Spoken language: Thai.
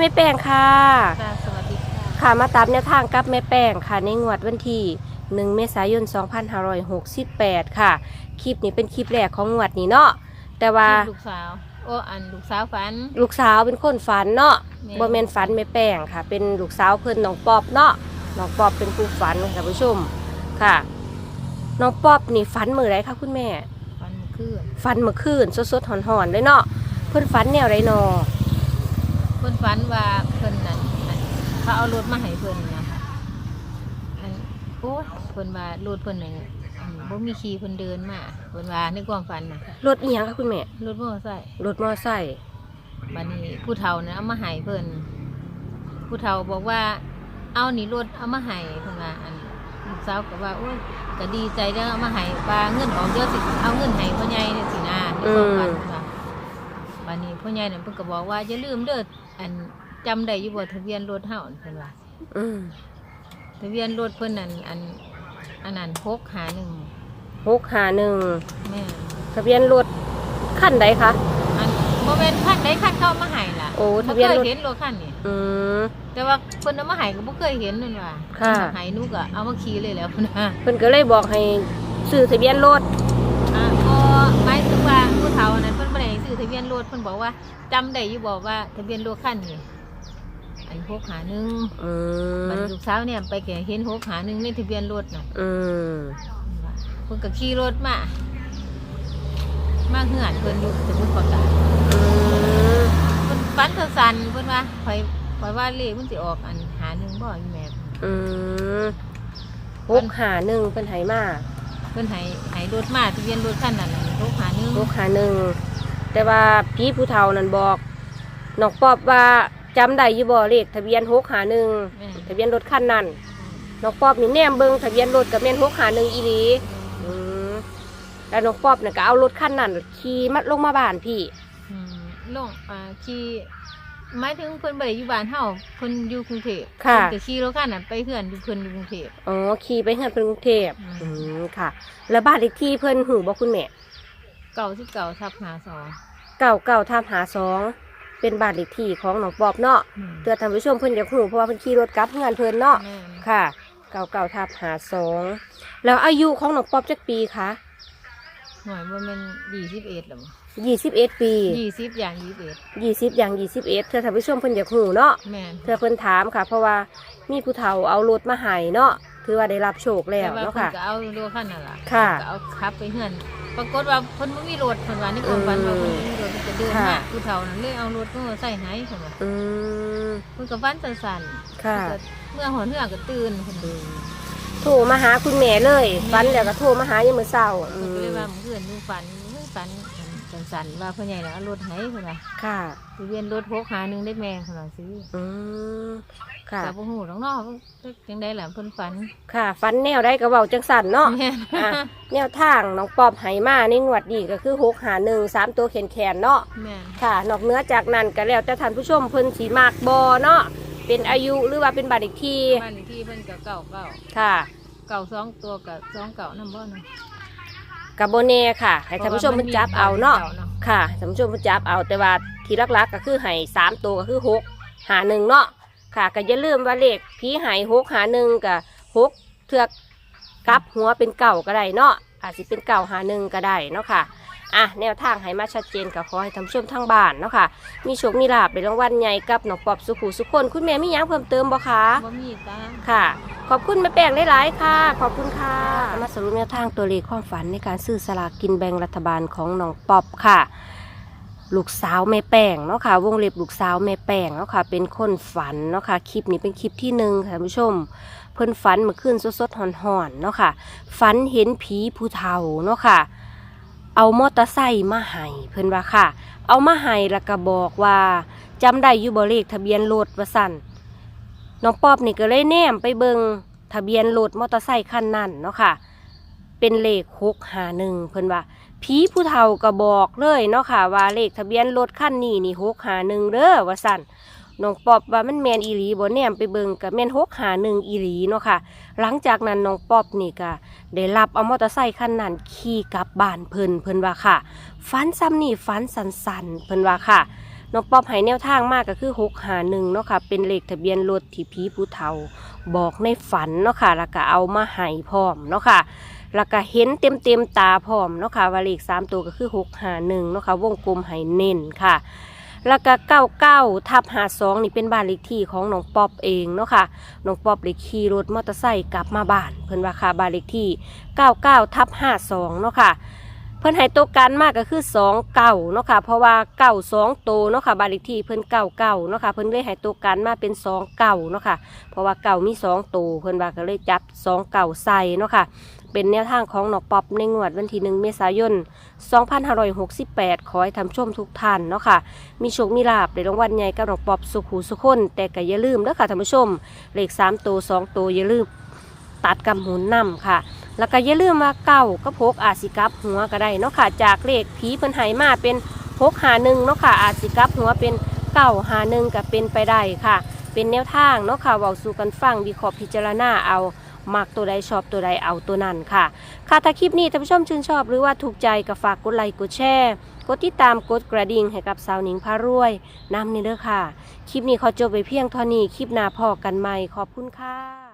แม่แป้งค่ะ ค่ะสวัสดีค่ะค่ะมาตามแนวทางกับแม่แป้งค่ะ ในงวดวันที่1เมษายน 2568 ค่ะ คลิปนี้เป็นคลิปแรกของงวดนี้เนาะแต่ว่า ลูกสาว โอ้อันลูกสาวฝัน ลูกสาวเป็นคนฝันเนาะแม่ บ่แม่นฝันแม่แป้งค่ะ เป็นลูกสาวเพิ่นน้องป๊อบเนาะน้องป๊อบเป็นผู้ฝันค่ะท่านผู้ชมค่ะน้องป๊อบนี่ฝันมื้อไรคะคุณแม่ ฝันเมื่อคืนฝันเมื่อคืนสดๆหอนๆเลยเนาะเพิ่นฝันแนวไรนอ เพิ่นฝันว่าเพิ่นนั่นอันเขาเอารถมาให้เพิ่นนะคะอันโอ้ยเพิ่นว่ารถเพิ่นนั่นอันบ่มีขี่เพิ่นเดินมาเพิ่นว่าในความฝันน่ะรถอีหยังคะคุณแม่รถมอเตอร์ไซค์รถมอไซค์บัดนี้ผู้เฒ่าน่ะเอามาให้เพิ่นผู้เฒ่าบอกว่า เอานี่รถเอามาให้เพิ่นว่าอันลูกสาวก็ว่าโอ้ยก็ดีใจเด้อเอามาให้ว่าเงินออกเยอะสิเอาเงินให้พ่อใหญ่นี่สินะในความฝันเพิ่นว่าวันนี้พ่อใหญ่นั่นเพิ่นก็บอกว่าอย่าลืมเด้อ อันจำได้อยู่บ่ทะเบียนรถเฮานั่นเพิ่นว่าอืมทะเบียนรถเพิ่นนั่นอันอันนั้น651หกหาหนึ่งแม่ทะเบียนรถขั้นใดคะ อันบ่แม่นคันใดคันเข้ามาให้ล่ะโอ้บ่ทะเบียนเครยถเห็นรถคันนี้อืม แต่ว่าเพิ่นเอามาให้ก็บ่เคยเห็นนั่นว่าค่ะ ให้หนูก็เอามาขี่เลยแหล้วพุ่นน่ะ เพิ่นก็เลยบอกให้ซื้อทะเบียนรถ อะบ่หมายถึงว่าผู้เฒ่านั้น ทะเบียนรถเพิ่นบอกว่าจำได้อยู่บ่ว่าทะเบียนรถคันนี้อัน651อืมันมลูกสาวเนี่ยไปแก่เห็นหกหาหนึ่งในทะเบียนรถน่ะอืมเพิ่นก็ขี่รถมามาเหือนเพิ่นอยู่สมุทรปราการอืมเพิ่นฟันสันๆเพิ่นว่าคอยคอยว่าเลขมันสิออกอันหาหนึ่งบ่อีแม่อืมหกหาหนึ่งเพิ่นให้มาเพิ่นให้ให้รถมาทะเบียนรถคันนั้นน่ะหกหาหนึ่งหกหาหนึ่ง แต่ว่าพี่ผู้เฒ่านั่นบอกน้องปอบว่าจำได้อยู่บ่เลขทะเบียนหกหาหนึ่งแม่ ทะเบียนรถคันนั้นน้องปอบนี่แนมเบิงทะเบียนรถกับแม่นหกหาหนึ่งอีหลีอืมแล้วน้องปอบเนี่ยก็เอารถคันนั้นขี่มัดลงมาบ้านพี่ อืมลงอ่าขี่หมายถึงเพิ่นบ่ได้อยู่บ้านเฮาเพิ่นอยู่กรุงเทพค่ะ เพิ่นก็ขี่รถคันนั้นไปเฮือนอยู่เพิ่นอยู่กรุงเทพ อ๋อขี่ไปเฮือนเพิ่นกรุงเทพอืม อืมค่ะ แล้วบ้านเลขที่เพิ่นหูบ่คุณแม่ เก่าสิบเก่าทับหาสอง เก่าเก่าทามหาสองเป็นบ้านเลขที่ของน้องปอบเนาะอืมเตือนท่านผู้ชมเพิ่นอยากหูเพราะว่าเพิ่นขี่รถกลับเฮือนเพิ่นเนาะแม่นค่ะเก่าเก่าทับหาสองแล้วอายุของน้องปอบจักปีคะหน่วยว่ามันยี่สิบเอ็ดหรอยี่สิบเอ็ดปียี่สิบอย่างยี่สิบเอ็ดยี่สิบอย่างยี่สิบเอ็ดเธอท่านผู้ชมเพิ่นอยากหูเนาะ แม่นเธอเพิ่นถามค่ะ เพราะว่ามีผู้เฒ่าเอารถมาให้เนาะถือว่าได้รับโชคแล้วแต่ว่าเนาะเพิ่นค่ะ ก็เอาโลขั้นนั่นล่ะค่ะ เพิ่นก็เอาขับไปเฮือน ปรากฏว่าเพิ่นบ่มีรถเพิ่นว่าในความฝันว่าเพิ่นบ่มีรถเพิ่นจะเดินค่ะมาผู้เฒ่านั้นเลยเอารถมาใส่ให้เพิ่นว่าอืมเพิ่นก็ฝันสั่นๆค่ะเพิ่นก็เมื่อหอนเฮือก็ตื่นเพิ่นอืมโทรมาหาคุณแม่เลย ฝันแล้วก็โทรมาหายังมื้อเช้าอืเพิ่นก็เลยมว่าเมื่อคืนดูฝันฝัน สั่นๆว่าพ่อใหญ่น่ะเอารถให้เพิ่นว่าค่ะทะเบียนรถ6หาหนึงได้แม่เพิ่นว่าซื้ออืมค่ะก็บ่ฮู้ดอกเนาะจังได๋ล่ะเพิ่นฝัน ค่ะฝันแนวได้ก็เว้าจังสั่นเนาะแม่นอะแนวทางน้องปอบไหมาในงวดนี้ก็คือหกหาหนึ่งสามตัวแขนแขนๆเนาะ แม่นค่ะ นอกเหนื้อจากนั้นก็แล้วแต่ท่านผู้ชมเพิ่นสีมากบอเนาะ เป็นอายุหรือว่าเป็นบัตรอีกทีบ้านเลขที่เพิ่นก็เก่าเก่าค่ะ เก่าสองตัวกับสองเก่านํบ่เนาะ กับโบเน่ค่ะ ให้ท่านผู้ชมเพิ่นจับเอาเนาะค่ะท่านผู้ชมเพิ่นจับเอาแต่ว่าที่ลักๆก็คือให้สามตัวก็คือหกหาหนึ่งเนาะค่ะก็อย่าลืมว่าเลขผีใหายหกหาหนึ่งกับหกเทือกกลับหัวเป็นเก่าก็ได้เนาะอาจจะเป็นเก่าหาหนึ่งก็ได้เนาะค่ะ อะแนวทางให้มาชัดเจนกับขอให้ท่านผู้ชมทางบ้านเนาะค่ะ มีโชคมีลาบเป็นรางวัลใหญ่กับน้องปอบสุขุสุขคน คุณแม่มีหยังเพิ่มเติมบ่คะ บ่มีตาค่ะ ขอบคุณแม่แป้งหลายๆค่ะ ขอบคุณค่ะ มาสรุปแนวทางตัวเลขความฝันในการซื้อสลากกินแบ่งรัฐบาลของน้องปอบค่ะ ลูกสาวแม่แป้งเนาะค่ะ วงเล็บลูกสาวแม่แป้งเนาะค่ะ เป็นคนฝันเนาะค่ะ คลิปนี้เป็นคลิปที่หนึ่งค่ะท่านผู้ชม เพิ่นฝันเมื่อคืนสดๆห่อนๆเนาะค่ะ ฝันเห็นผีผู้เฒ่าเนาะค่ะ เอามอเตอร์ไซค์มาให้เพิ่นว่าค่ะ เอามาให้แล้วก็บอกว่าจำได้อยู่บ่เลขทะเบียนรถว่าสั่นน้องป๊อบนี่ก็เลยแนมไปเบิงทะเบียนรถมอเตอร์ไซค์คันนั้นเนาะค่ะ เป็นเลขหกหาหนึ่งเพิ่นว่าผีผู้เฒ่าก็บอกเลยเนาะค่ะว่าเลขทะเบียนรถคันนี้นี่หกหาหนึ่งเด้อว่าสั่น น้องปอบว่ามันแมนอีหลีบ่แนมไปเบิงกับแมนหกหาหนึ่งอีหลีเนาะค่ะ หลังจากนั้นน้องปอบนี่ก็ได้รับเอามอเตอร์ไซค์คันนั้นขี่กลับบ้านเพิ่นเพิ่นว่าค่ะฝันซ้ำนี่ฝันสันๆเพิ่นว่าค่ะน้องปอบให้แนวทางมากก็คือ6หาหนึ่งเนาะค่ะ เป็นเลขทะเบียนรถที่ผีผู้เฒ่า บอกในฝันเนาะค่ะแล้วก็เอามาให้พร้อมเนาะค่ะแล้วก็เห็นเต็มเต็มตาพร้อมเนาะค่ะว่าเลขสามตัวก็คือ6หาหนึ่งเนาะค่ะวงกลมให้เน้นค่ะ แล้วก็เก้าเก้าทับหาสองนี่เป็นบ้านเลขที่ของน้องป๊อบเองเนาะค่ะน้องป๊อบเลยขี่รถมอเตอร์ไซค์กลับมาบ้านเพิ่นว่าค่ะบ้านเลขที่99ทับ52เนาะค่ะเพิ่นให้ตัวกันมากก็คือ2เก่าเนาะค่ะเพราะว่าเก่า2โตวเนาะค่ะบ้านเลขที่เพิ่นเก่าเก่าเนาะค่ะเพิ่นเลยให้ตัวกันมาเป็น2เก่าเนาะค่ะเพราะว่าเก่ามี2ตัวเพิ่นว่าก็เลยจับ2เก่าใส่เนาะค่ะ เป็นแนวทางของหนองป๊อบในงวดวันที่ 1 เมษายน 2568 ขอให้ท่านผู้ชมทุกท่านเนาะค่ะ มีโชคมีลาบในรางวัลใหญ่กับหนองป๊อบสุขหูสุขคนแต่ก็อย่าลืมเด้อค่ะท่านผู้ชม เลข 3 ตัว 2 ตัวอย่าลืมตัดกับหมุนนำค่ะ แล้วก็อย่าลืมว่าเก้าก็พกอาจสิกับหัวก็ได้เนาะค่ะ จากเลขผีเพิ่นไหมาเป็นพกหาหนึ่งเนาะค่ะ อาจสิกับหัวเป็นเก้าหาหนึ่งก็เป็นไปได้ค่ะ เป็นแนวทางเนาะค่ะเว้าสู่กันฟังวิเคราะห์พิจารณาเอา มักตัวใดชอบตัวใดเอาตัวนั้นค่ะ ค่ะถ้าคลิปนี้ท่านผู้ชมชื่นชอบหรือว่าถูกใจก็ฝากกดไลค์กดแชร์กดติดตามกดกระดิ่งให้กับสาวหนิงพารวยนำนี่เด้อค่ะ คลิปนี้ขอจบไปเพียงเท่านี้คลิปหน้าพอกันใหม่ขอบคุณค่ะ